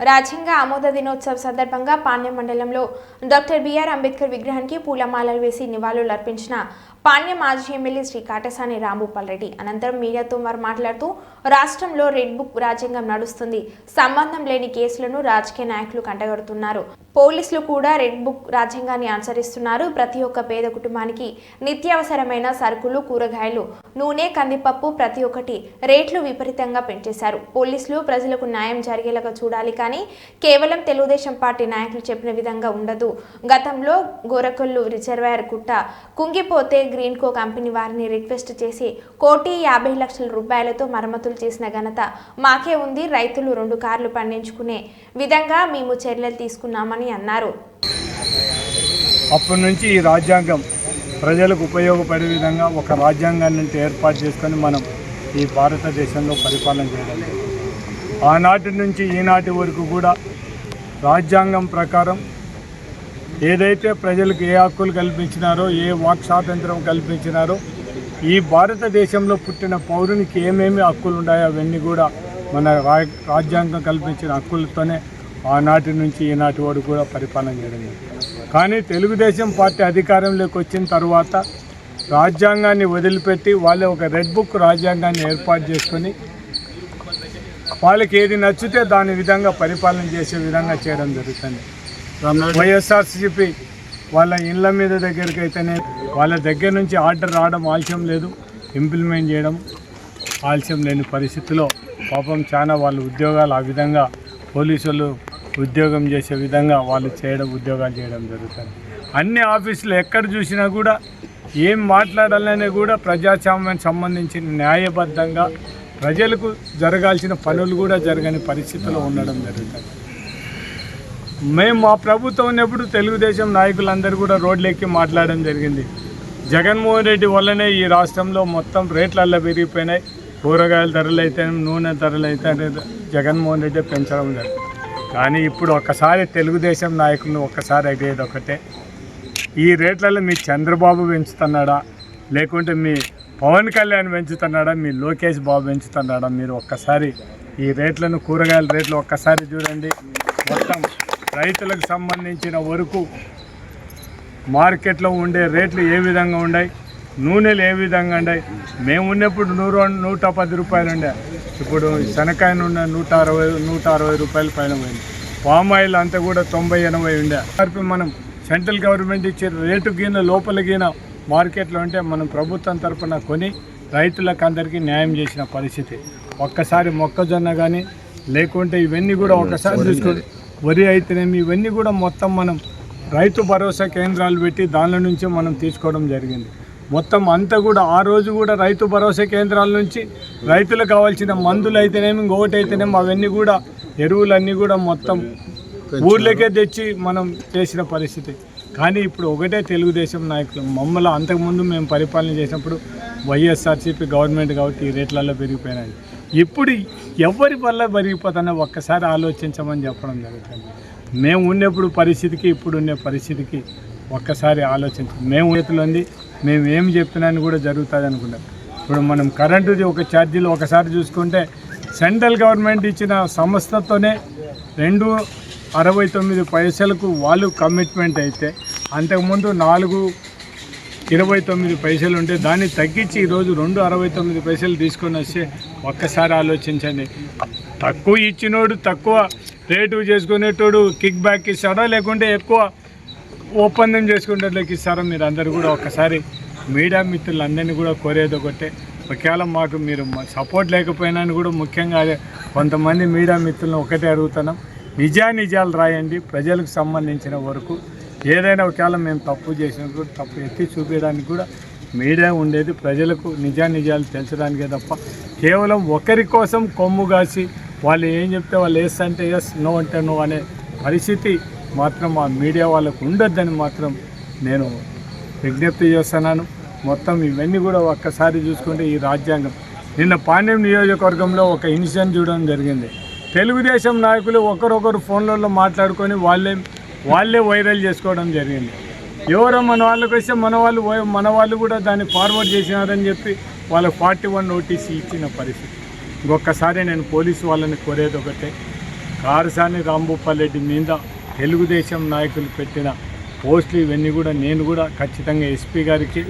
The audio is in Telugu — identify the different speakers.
Speaker 1: రాజ్యాంగ ఆమోద దినోత్సవ సందర్భంగా పాణ్యం మండలంలో డాక్టర్ బిఆర్ అంబేద్కర్ విగ్రహానికి పూలమాలలు వేసి నివాళులు అర్పించిన పాణ్యం మాజీ ఎమ్మెల్యే శ్రీ కాటసాని రాంభూపాల్ రెడ్డి. అనంతరం మీడియాతో వారు మాట్లాడుతూ రాష్ట్రంలో రెడ్ బుక్ రాజ్యాంగం నడుస్తుంది. సంబంధం లేని కేసులను రాజకీయ నాయకులు కంటగడుతున్నారు. పోలీసులు కూడా రెడ్ బుక్ రాజ్యాంగాన్ని అనుసరిస్తున్నారు. ప్రతి ఒక్క పేద కుటుంబానికి నిత్యావసరమైన సరుకులు కూరగాయలు నూనె కందిపప్పు ప్రతి ఒక్కటి రేట్లు విపరీతంగా పెంచేశారు. పోలీసులు ప్రజలకు న్యాయం జరిగేలాగా చూడాలి కానీ కేవలం తెలుగుదేశం పార్టీ నాయకులు చెప్పిన విధంగా ఉండదు. గతంలో గోరకొల్లు రిజర్వాయర్ కుట్ట కుంగిపోతే గ్రీన్కో కంపెనీ వారిని రిక్వెస్ట్ చేసి కోటి యాభై లక్షల రూపాయలతో మరమ్మతులు చేసిన ఘనత మాకే ఉంది. రైతులు రెండు కార్లు పండించుకునే విధంగా మేము చర్యలు తీసుకున్నామని అన్నారు.
Speaker 2: అప్పటి నుంచి ఈ రాజ్యాంగం ప్రజలకు ఉపయోగపడే విధంగా ఒక రాజ్యాంగాన్ని ఏర్పాటు చేసుకొని మనం ఈ భారతదేశంలో పరిపాలన చేయడం ఆనాటి నుంచి ఈనాటి వరకు కూడా రాజ్యాంగం ప్రకారం ఏదైతే ప్రజలకు ఏ హక్కులు కల్పించినారో ఏ వాక్ స్వాతంత్రం కల్పించినారో ఈ భారతదేశంలో పుట్టిన పౌరునికి ఏమేమి హక్కులు ఉన్నాయో అవన్నీ కూడా మన రాజ్యాంగం కల్పించిన హక్కులతోనే ఆనాటి నుంచి ఈనాటి వరకు కూడా పరిపాలన జరిగింది. కానీ తెలుగుదేశం పార్టీ అధికారంలోకి వచ్చిన తర్వాత రాజ్యాంగాన్ని వదిలిపెట్టి వాళ్ళే ఒక రెడ్ బుక్ రాజ్యాంగాన్ని ఏర్పాటు చేసుకొని వాళ్ళకి ఏది నచ్చితే దాని విధంగా పరిపాలన చేసే విధంగా చేయడం జరుగుతుంది. వైఎస్ఆర్సీపీ వాళ్ళ ఇళ్ళ మీద దగ్గరికి అయితేనే వాళ్ళ దగ్గర నుంచి ఆర్డర్ రావడం ఆలస్యం లేదు ఇంప్లిమెంట్ చేయడం ఆలస్యం లేని పరిస్థితిలో పాపం చాలా వాళ్ళ ఉద్యోగాలు ఆ విధంగా పోలీసులు ఉద్యోగం చేసే విధంగా వాళ్ళు చేయడం ఉద్యోగాలు చేయడం జరుగుతుంది. అన్ని ఆఫీసులు ఎక్కడ చూసినా కూడా ఏం మాట్లాడాలనే కూడా ప్రజాస్వామ్యానికి సంబంధించిన న్యాయబద్ధంగా ప్రజలకు జరగాల్సిన పనులు కూడా జరగని పరిస్థితిలో ఉండడం జరుగుతుంది. మేము మా ప్రభుత్వం ఉన్నప్పుడు తెలుగుదేశం నాయకులందరూ కూడా రోడ్లెక్కి మాట్లాడడం జరిగింది. జగన్మోహన్ రెడ్డి వల్లనే ఈ రాష్ట్రంలో మొత్తం రేట్లల్లో పెరిగిపోయినాయి కూరగాయల ధరలు అయితే నూనె ధరలు అయితే జగన్మోహన్ రెడ్డి పెంచడం జరిగింది. కానీ ఇప్పుడు ఒక్కసారి తెలుగుదేశం నాయకులను ఒక్కసారి అడిగేది ఒకటే. ఈ రేట్లలో మీ చంద్రబాబు పెంచుతున్నాడా? లేకుంటే మీ పవన్ కళ్యాణ్ పెంచుతున్నాడా? మీ లోకేష్ బాబు పెంచుతున్నాడా? మీరు ఒక్కసారి ఈ రేట్లను కూరగాయల రేట్లు ఒక్కసారి చూడండి. మొత్తం రైతులకు సంబంధించిన వరకు మార్కెట్లో ఉండే రేట్లు ఏ విధంగా ఉన్నాయి నూనెలు ఏ విధంగా ఉన్నాయి మేము ఉన్నప్పుడు నూరు నూట పది రూపాయలు ఉండే. ఇప్పుడు శనకాయ నూనె నూట అరవై నూట అరవై రూపాయలు పైన పోయింది. పామ్ ఆయిల్ అంతా కూడా తొంభై ఎనభై ఉండే. మనం సెంట్రల్ గవర్నమెంట్ ఇచ్చే రేటు గిన లోపల గిన మార్కెట్లో ఉంటే మనం ప్రభుత్వం తరపున కొని రైతులకు అందరికీ న్యాయం చేసిన పరిస్థితి. ఒక్కసారి మొక్కజొన్న కానీ లేకుంటే ఇవన్నీ కూడా ఒకసారి చూసుకొని వరి అయితేనేమి ఇవన్నీ కూడా మొత్తం మనం రైతు భరోసా కేంద్రాలు పెట్టి దానిలో నుంచి మనం తీసుకోవడం జరిగింది. మొత్తం అంతా కూడా ఆ రోజు కూడా రైతు భరోసా కేంద్రాల నుంచి రైతులకు కావాల్సిన మందులు అయితేనేమి ఇంకొకటి అయితేనేమి అవన్నీ కూడా ఎరువులన్నీ కూడా మొత్తం ఊర్లకే తెచ్చి మనం చేసిన పరిస్థితి. కానీ ఇప్పుడు ఒకటే తెలుగుదేశం నాయకులు మమ్మల్ని అంతకుముందు మేము పరిపాలన చేసినప్పుడు వైఎస్ఆర్సీపీ గవర్నమెంట్ కాబట్టి ఈ రేట్లలో పెరిగిపోయినాయి. ఇప్పుడు ఎవరి వల్ల పెరిగిపోతానో ఒక్కసారి ఆలోచించమని చెప్పడం జరుగుతుంది. మేము ఉన్నప్పుడు పరిస్థితికి ఇప్పుడు ఉండే పరిస్థితికి ఒక్కసారి ఆలోచించం మేము చేతిలో ఉంది మేము ఏం చెప్తున్నాను కూడా జరుగుతుంది అనుకుంటాం. ఇప్పుడు మనం కరెంటుది ఒక ఛార్జీలు ఒకసారి చూసుకుంటే సెంట్రల్ గవర్నమెంట్ ఇచ్చిన సంస్థతోనే రెండు అరవై తొమ్మిది పైసలకు వాళ్ళు కమిట్మెంట్ అయితే అంతకుముందు నాలుగు ఇరవై తొమ్మిది పైసలు ఉంటే దాన్ని తగ్గించి ఈరోజు రెండు అరవై తొమ్మిది పైసలు తీసుకొని వస్తే ఒక్కసారి ఆలోచించండి. తక్కువ ఇచ్చినోడు తక్కువ రేటు చేసుకునేటోడు కిక్ బ్యాక్ ఇస్తాడా లేకుంటే ఎక్కువ ఒప్పందం చేసుకునేట్లకి ఇస్తారా? మీరు అందరు కూడా ఒక్కసారి మీడియా మిత్రులందరినీ కూడా కోరేది ఒకటే. ఒకవేళ మాకు మీరు సపోర్ట్ లేకపోయినా కూడా ముఖ్యంగా అదే కొంతమంది మీడియా మిత్రులను ఒకటే అడుగుతున్నాం. నిజానిజాలు రాయండి. ప్రజలకు సంబంధించిన వరకు ఏదైనా ఒకవేళ మేము తప్పు చేసినప్పుడు తప్పు ఎత్తి చూపించడానికి కూడా మీడియా ఉండేది. ప్రజలకు నిజా నిజాలు తెలచడానికే తప్ప కేవలం ఒకరి కోసం కొమ్ము కాసి వాళ్ళు ఏం చెప్తే వాళ్ళు ఎస్ అంటే ఎస్ నో అంటే నో అనే పరిస్థితి మాత్రం ఆ మీడియా వాళ్ళకు ఉండొద్దని మాత్రం నేను విజ్ఞప్తి చేస్తున్నాను. మొత్తం ఇవన్నీ కూడా ఒక్కసారి చూసుకుంటే ఈ రాజ్యాంగం. నిన్న పాండ్యం నియోజకవర్గంలో ఒక ఇన్సిడెంట్ చూడడం జరిగింది. తెలుగుదేశం నాయకులు ఒకరొకరు ఫోన్లలో మాట్లాడుకొని వాళ్ళే వాళ్ళే వైరల్ చేసుకోవడం జరిగింది. ఎవరో మన వాళ్ళకి వస్తే మన వాళ్ళు మన వాళ్ళు కూడా దాన్ని ఫార్వర్డ్ చేసినారని చెప్పి వాళ్ళకి ఫార్టీ వన్ నోటీస్ ఇచ్చిన పరిస్థితి. ఇంకొకసారి నేను పోలీసు వాళ్ళని కోరేది ఒకటే కారసాని రాంభూపాల్రెడ్డి మీద తెలుగుదేశం నాయకులు పెట్టిన పోస్టులు ఇవన్నీ కూడా నేను కూడా ఖచ్చితంగా ఎస్పీ గారికి